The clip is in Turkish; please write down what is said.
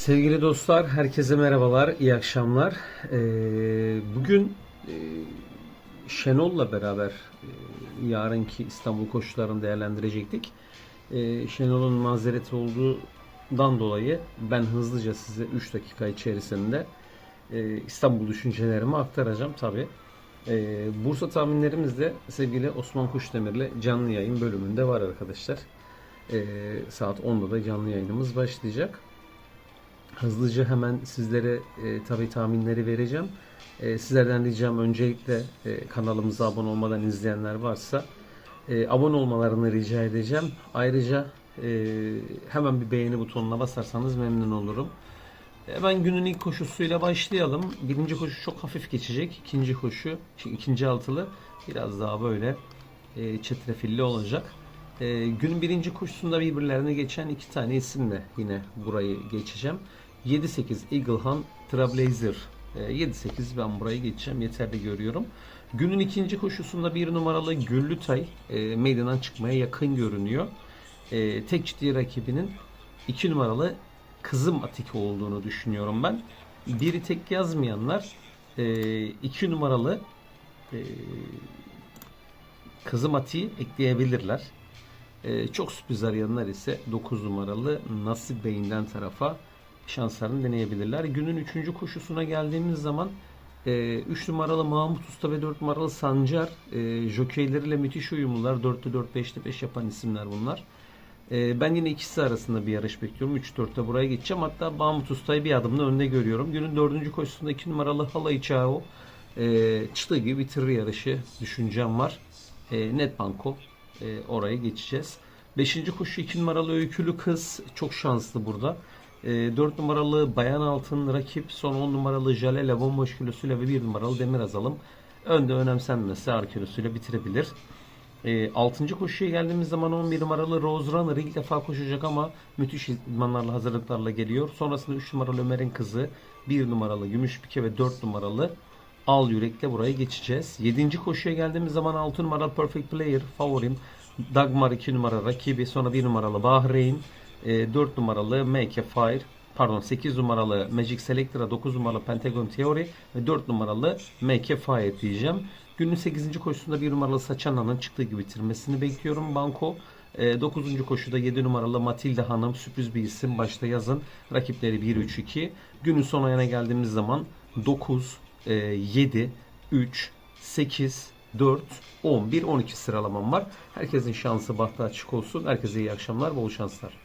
Sevgili dostlar, herkese merhabalar, iyi akşamlar. Ee, bugün e, Şenol'la beraber e, yarınki İstanbul koşularını değerlendirecektik. Ee, Şenol'un mazereti olduğundan dolayı ben hızlıca size 3 dakika içerisinde e, İstanbul düşüncelerimi aktaracağım tabi. Bursa tahminlerimiz de sevgili Osman Kuşdemir'le canlı yayın bölümünde var arkadaşlar. Ee, saat 10'da da canlı yayınımız başlayacak. Hızlıca hemen sizlere e, tabi tahminleri vereceğim. E, sizlerden ricam öncelikle e, kanalımıza abone olmadan izleyenler varsa e, abone olmalarını rica edeceğim. Ayrıca e, hemen bir beğeni butonuna basarsanız memnun olurum. Hemen günün ilk koşusuyla başlayalım. Birinci koşu çok hafif geçecek. İkinci koşu, şey, ikinci altılı biraz daha böyle e, çetrefilli olacak. E, günün birinci koşusunda birbirlerine geçen iki tane isimle yine burayı geçeceğim. 7-8 Eagle Hunt Trailblazer. E, 7-8 ben burayı geçeceğim. Yeterli görüyorum. Günün ikinci koşusunda bir numaralı Güllütay e, meydandan çıkmaya yakın görünüyor. E, tek ciddi rakibinin 2 numaralı Kızım Atik olduğunu düşünüyorum ben. Biri tek yazmayanlar 2 e, numaralı e, Kızım Atik'i ekleyebilirler. E, çok sürpriz arayanlar ise 9 numaralı Nasip Bey'inden tarafa şanslarını deneyebilirler. Günün 3. koşusuna geldiğimiz zaman 3 e, numaralı Mahmut Usta ve 4 numaralı Sancar e, jokeyleriyle müthiş uyumlular. 4'te 4, 5'te 5 yapan isimler bunlar. E, ben yine ikisi arasında bir yarış bekliyorum. 3-4'te buraya geçeceğim. Hatta Mahmut Usta'yı bir adımla önde görüyorum. Günün 4. koşusunda 2 numaralı Halay Çao e, çıtığı gibi bitirir yarışı düşüncem var. E, net banko e, oraya geçeceğiz. 5. koşu 2 numaralı Öykülü Kız çok şanslı burada. E, ee, 4 numaralı Bayan Altın rakip, son 10 numaralı Jalele bomboş kilosuyla ve 1 numaralı Demir Azalım önde önemsenmesi ağır kilosuyla bitirebilir. E, 6. koşuya geldiğimiz zaman 11 numaralı Rose Runner ilk defa koşacak ama müthiş idmanlarla hazırlıklarla geliyor. Sonrasında 3 numaralı Ömer'in kızı, 1 numaralı Gümüş Pike ve 4 numaralı Al Yürek'le buraya geçeceğiz. 7. koşuya geldiğimiz zaman 6 numaralı Perfect Player favorim. Dagmar 2 numara rakibi. Sonra 1 numaralı Bahreyn. 4 e, numaralı Make a Fire. Pardon 8 numaralı Magic Selector'a 9 numaralı Pentagon Theory ve 4 numaralı Make a Fire diyeceğim. Günün 8. koşusunda 1 numaralı Saçana'nın çıktığı gibi bitirmesini bekliyorum. Banko 9. E, koşuda 7 numaralı Matilda Hanım sürpriz bir isim başta yazın. Rakipleri 1-3-2. Günün son ayına geldiğimiz zaman 9, 7, 3, 8, 4, 11, 12 sıralamam var. Herkesin şansı bahtı açık olsun. Herkese iyi akşamlar, bol şanslar.